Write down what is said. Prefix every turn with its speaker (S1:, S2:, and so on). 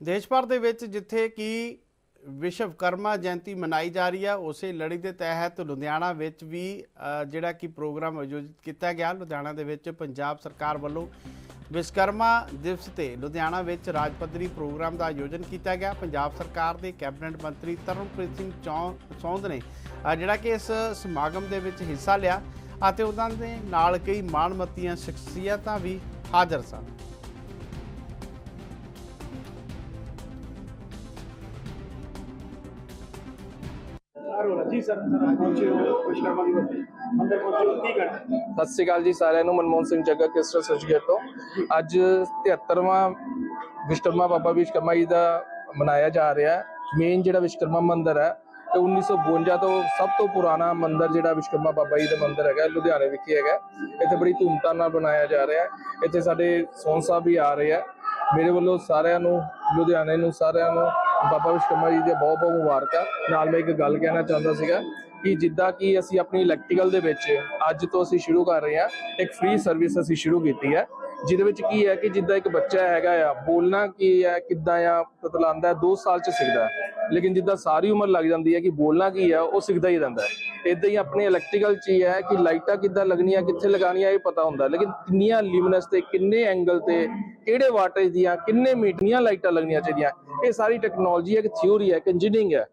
S1: ਦੇਸ਼ ਭਰ ਦੇ ਵਿੱਚ ਜਿੱਥੇ ਕਿ ਵਿਸ਼ਵਕਰਮਾ ਜਯੰਤੀ ਮਨਾਈ ਜਾ ਰਹੀ ਹੈ ਉਸੇ ਲੜੀ ਦੇ ਤਹਿਤ ਲੁਧਿਆਣਾ ਵਿੱਚ ਵੀ ਜਿਹੜਾ ਕਿ ਪ੍ਰੋਗਰਾਮ ਆਯੋਜਿਤ ਕੀਤਾ ਗਿਆ। ਲੁਧਿਆਣਾ ਦੇ ਵਿੱਚ ਪੰਜਾਬ ਸਰਕਾਰ ਵੱਲੋਂ ਵਿਸ਼ਵਕਰਮਾ ਦਿਵਸ ਤੇ ਲੁਧਿਆਣਾ ਵਿੱਚ ਰਾਜ ਪੱਧਰੀ ਪ੍ਰੋਗਰਾਮ ਦਾ ਆਯੋਜਨ ਕੀਤਾ ਗਿਆ। ਪੰਜਾਬ ਸਰਕਾਰ ਦੇ ਕੈਬਨਿਟ ਮੰਤਰੀ ਤਰਨਪ੍ਰੀਤ ਸਿੰਘ ਚੌ, ਸੌਂਦ ਨੇ ਜਿਹੜਾ ਕਿ ਇਸ ਸਮਾਗਮ ਦੇ ਵਿੱਚ ਹਿੱਸਾ ਲਿਆ ਅਤੇ ਉਹਨਾਂ ਦੇ ਨਾਲ ਕਈ ਮਾਣਮੱਤੀਆਂ ਸ਼ਖਸੀਅਤਾਂ ਵੀ ਹਾਜ਼ਰ ਸਨ।
S2: ਜੀ ਸਰ ਸਰ ਪਹੁੰਚੇ ਹੋ ਵਿਸ਼ਵਕਰਮਾ ਦਿਵਸ ਤੇ ਮੰਦਰ ਪਹੁੰਚੇ, ਕੀ ਕਰਨਾ
S3: ਸਤਿ ਸ਼੍ਰੀ ਅਕਾਲ ਜੀ ਸਾਰਿਆਂ ਨੂੰ, ਮਨਮੋਹਨ ਸਿੰਘ ਜੱਗਾ ਕਿਸਟਰ ਸਰਜੀਤ ਤੋਂ। ਅੱਜ 73ਵਾਂ ਵਿਸ਼ਵਕਰਮਾ ਬਾਬਾ ਵਿਸ਼ਵਕਰਮਾ ਜੀ ਦਾ ਮਨਾਇਆ ਜਾ ਰਿਹਾ ਹੈ। ਮੇਨ ਜਿਹੜਾ ਵਿਸ਼ਵਕਰਮਾ ਮੰਦਿਰ ਹੈ, ਤੇ 1952 ਤੋਂ ਸਭ ਤੋਂ ਪੁਰਾਣਾ ਮੰਦਿਰ ਜਿਹੜਾ ਵਿਸ਼ਵਕਰਮਾ ਬਾਬਾ ਜੀ ਦਾ ਮੰਦਿਰ ਹੈਗਾ, ਲੁਧਿਆਣੇ ਵਿਖੇ ਹੈਗਾ। ਇੱਥੇ ਬੜੀ ਧੂਮਧਾਮ ਨਾਲ ਬਣਾਇਆ ਜਾ ਰਿਹਾ ਹੈ। ਇੱਥੇ ਸਾਡੇ ਸੋਨ ਸਾਹਿਬ ਵੀ ਆ ਰਹੇ ਆ ਮੇਰੇ ਵੱਲੋਂ ਸਾਰਿਆਂ ਨੂੰ, ਲੁਧਿਆਣੇ ਨੂੰ ਸਾਰਿਆਂ ਨੂੰ ਬਾਬਾ ਵਿਸ਼ਵਕਰਮਾ ਜੀ ਦੇ ਬਹੁਤ ਬਹੁਤ ਮੁਬਾਰਕਾਂ ਨਾਲ ਮੈਂ ਇੱਕ ਗੱਲ ਕਹਿਣਾ ਚਾਹੁੰਦਾ ਸੀਗਾ ਕਿ ਜਿੱਦਾਂ ਕਿ ਅਸੀਂ ਆਪਣੀ ਇਲੈਕਟ੍ਰੀਕਲ ਦੇ ਵਿੱਚ ਅੱਜ ਤੋਂ ਅਸੀਂ ਸ਼ੁਰੂ ਕਰ ਰਹੇ ਹਾਂ, ਇੱਕ ਫ੍ਰੀ ਸਰਵਿਸ ਅਸੀਂ ਸ਼ੁਰੂ ਕੀਤੀ ਹੈ। ਜਿਹਦੇ ਵਿੱਚ ਕੀ ਹੈ ਕਿ ਜਿੱਦਾਂ ਇੱਕ ਬੱਚਾ ਹੈਗਾ ਆ, ਬੋਲਣਾ ਕੀ ਹੈ, ਕਿੱਦਾਂ ਆ ਪਤਲਾਉਂਦਾ ਹੈ 2 ਸਾਲ ਚ ਸਿੱਖਦਾ ਲੇਕਿਨ ਜਿੱਦਾਂ ਸਾਰੀ ਉਮਰ ਲੱਗ ਜਾਂਦੀ ਹੈ ਕਿ ਬੋਲਣਾ ਕੀ ਹੈ, ਉਹ ਸਿੱਖਦਾ ਹੀ ਰਹਿੰਦਾ ਹੈ। ਇਦਾਂ ਹੀ ਆਪਣੇ ਇਲੈਕਟ੍ਰੀਕਲ ਚ ਹੀ ਹੈ ਕਿ ਲਾਈਟਾਂ ਕਿੱਦਾਂ ਲੱਗਣੀਆਂ, ਕਿੱਥੇ ਲਗਾਉਣੀਆਂ, ਇਹ ਪਤਾ ਹੁੰਦਾ ਲੇਕਿਨ ਕਿੰਨੀਆਂ ਲਿਮਨਸ ਤੇ, ਕਿੰਨੇ ਐਂਗਲ ਤੇ, ਕਿਹੜੇ ਵਾਟੇਜ ਦੀਆਂ, ਕਿੰਨੇ ਮੀਟਰੀਆਂ ਲਾਈਟਾਂ ਲੱਗਣੀਆਂ ਚਾਹੀਦੀਆਂ? ਇਹ ਸਾਰੀ ਟੈਕਨੋਲੋਜੀ ਹੈ ਕਿ ਥਿਊਰੀ ਹੈ ਕਿ ਇੰਜੀਨੀਅਰਿੰਗ ਹੈ।